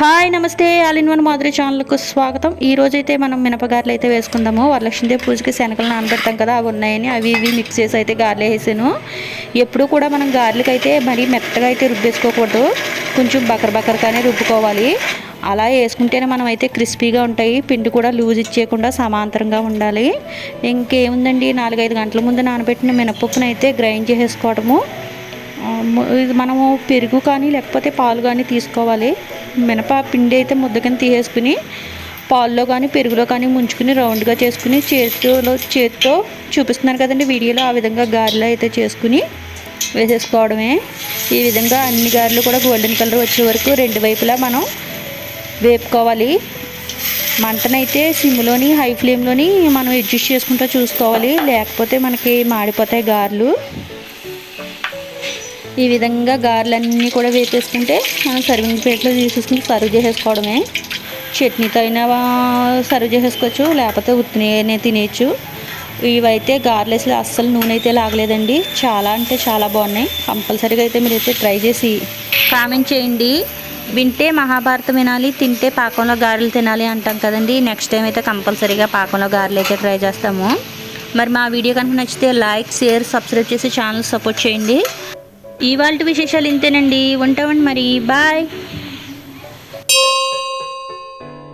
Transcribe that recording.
Hi నమస్తే. All in one Madhuri ఛానల్కు స్వాగతం. ఈ రోజైతే మనం మినపగారలు అయితే వేసుకుందాము వరలక్ష్మీదేవి పూజకి శనగలు నానబెడతాం కదా అవి ఉన్నాయని అవి ఇవి మిక్స్ చేసి అయితే గారెలు వేసాను. ఎప్పుడు కూడా మనం గారెలకి అయితే మరీ మెత్తగా అయితే రుబ్బేసుకోకూడదు. కొంచెం బకర బకరగానే రుబ్బుకోవాలి. అలా వేసుకుంటేనే మనం అయితే క్రిస్పీగా ఉంటాయి. పిండి కూడా లూజ్ ఇచ్చేయకుండా సమాంతరంగా ఉండాలి. ఇంకేముందండి? నాలుగైదు గంటల ముందు నానబెట్టిన మినపప్పును అయితే గ్రైండ్ చేసేసుకోవడము. ఇది మనము పెరుగు కానీ లేకపోతే పాలు కానీ తీసుకోవాలి. మినప పిండి అయితే ముద్ద కింద తీసేసుకుని పాల్లో కానీ పెరుగులో కానీ ముంచుకుని రౌండ్గా చేసుకుని చేతిలో చేతితో చూపిస్తున్నారు కదండి వీడియోలో ఆ విధంగా గారెలు అయితే చేసుకుని వేసేసుకోవడమే. ఈ విధంగా అన్ని గారెలు కూడా గోల్డెన్ కలర్ వచ్చే వరకు రెండు వైపులా మనం వేపుకోవాలి. మంటనైతే సిమ్లోని హై ఫ్లేమ్లోని మనం అడ్జస్ట్ చేసుకుంటూ చూసుకోవాలి. లేకపోతే మనకి మాడిపోతాయి గారెలు. ఈ విధంగా గారెలన్నీ కూడా వేపేసుకుంటే మనం సర్వింగ్ ప్లేట్లో తీసేసుకుని సర్వ్ చేసేసుకోవడమే. చట్నీతో అయినా సర్వ్ చేసేసుకోవచ్చు లేకపోతే ఉత్తినే తినేయచ్చు. ఇవైతే గారెలు అస్సలు నూనె అయితే లాగలేదండి. చాలా అంటే చాలా బాగున్నాయి. కంపల్సరీగా అయితే మీరైతే ట్రై చేసి కామెంట్ చేయండి. వింటే మహాభారతం వినాలి తింటే పాకంలో గారెలు తినాలి అంటాం కదండి. నెక్స్ట్ టైం అయితే కంపల్సరీగా పాకంలో గారెలు అయితే ట్రై చేస్తాము. మరి మా వీడియో కనుక నచ్చితే లైక్ షేర్ సబ్స్క్రైబ్ చేసి ఛానల్ సపోర్ట్ చేయండి. ఇవాళ విశేషాలు ఇంతేనండి. ఉంటామండి మరి. బాయ్.